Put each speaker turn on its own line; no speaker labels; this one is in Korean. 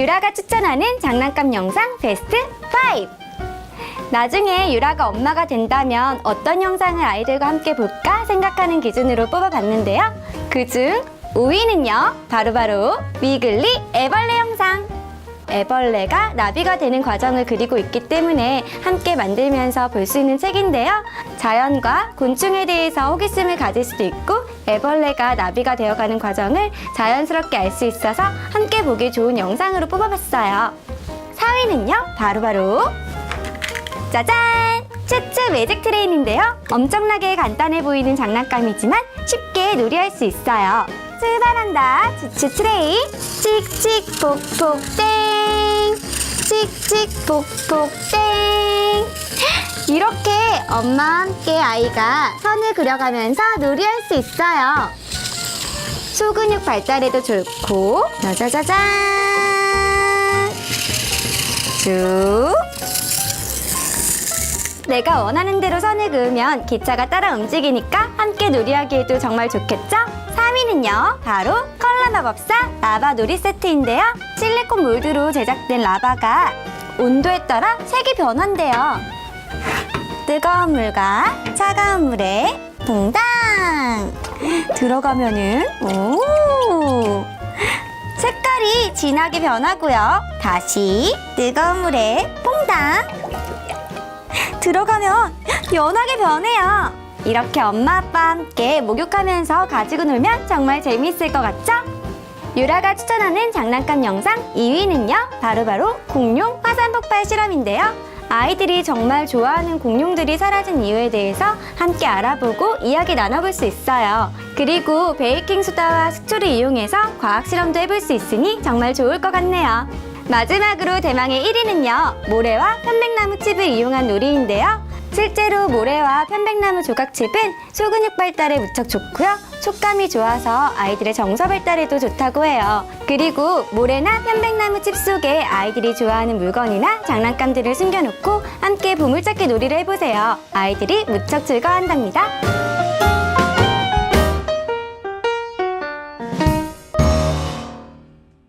유라가 추천하는 장난감 영상 베스트 5. 나중에 유라가 엄마가 된다면 어떤 영상을 아이들과 함께 볼까 생각하는 기준으로 뽑아봤는데요. 그중 5위는요, 바로바로 위글리 애벌레 영상. 애벌레가 나비가 되는 과정을 그리고 있기 때문에 함께 만들면서 볼 수 있는 책인데요. 자연과 곤충에 대해서 호기심을 가질 수도 있고 애벌레가 나비가 되어가는 과정을 자연스럽게 알 수 있어서 함께 보기 좋은 영상으로 뽑아봤어요. 4위는요, 바로바로 짜잔! 츄츄 매직 트레인인데요. 엄청나게 간단해 보이는 장난감이지만 쉽게 놀이할 수 있어요. 출발한다. 츄츄 트레인. 칙칙 폭폭 땡. 칙칙 폭폭 땡. 이렇게 엄마와 함께 아이가 선을 그려가면서 놀이할 수 있어요. 소근육 발달에도 좋고 짜자자잔 쭉 내가 원하는 대로 선을 그으면 기차가 따라 움직이니까 함께 놀이하기에도 정말 좋겠죠? 3위는요, 바로 컬러 마법사 라바 놀이 세트인데요. 실리콘 몰드로 제작된 라바가 온도에 따라 색이 변한대요. 뜨거운 물과 차가운 물에 퐁당! 들어가면은, 오! 색깔이 진하게 변하고요. 다시 뜨거운 물에 퐁당! 들어가면 연하게 변해요. 이렇게 엄마 아빠 함께 목욕하면서 가지고 놀면 정말 재미있을 것 같죠? 유라가 추천하는 장난감 영상 2위는요, 바로바로 공룡 화산 폭발 실험인데요. 아이들이 정말 좋아하는 공룡들이 사라진 이유에 대해서 함께 알아보고 이야기 나눠볼 수 있어요. 그리고 베이킹소다와 식초를 이용해서 과학 실험도 해볼 수 있으니 정말 좋을 것 같네요. 마지막으로 대망의 1위는요, 모래와 편백나무 칩을 이용한 놀이인데요. 실제로 모래와 편백나무 조각칩은 소근육 발달에 무척 좋고요. 촉감이 좋아서 아이들의 정서 발달에도 좋다고 해요. 그리고 모래나 편백나무 칩 속에 아이들이 좋아하는 물건이나 장난감들을 숨겨놓고 함께 보물찾기 놀이를 해보세요. 아이들이 무척 즐거워한답니다.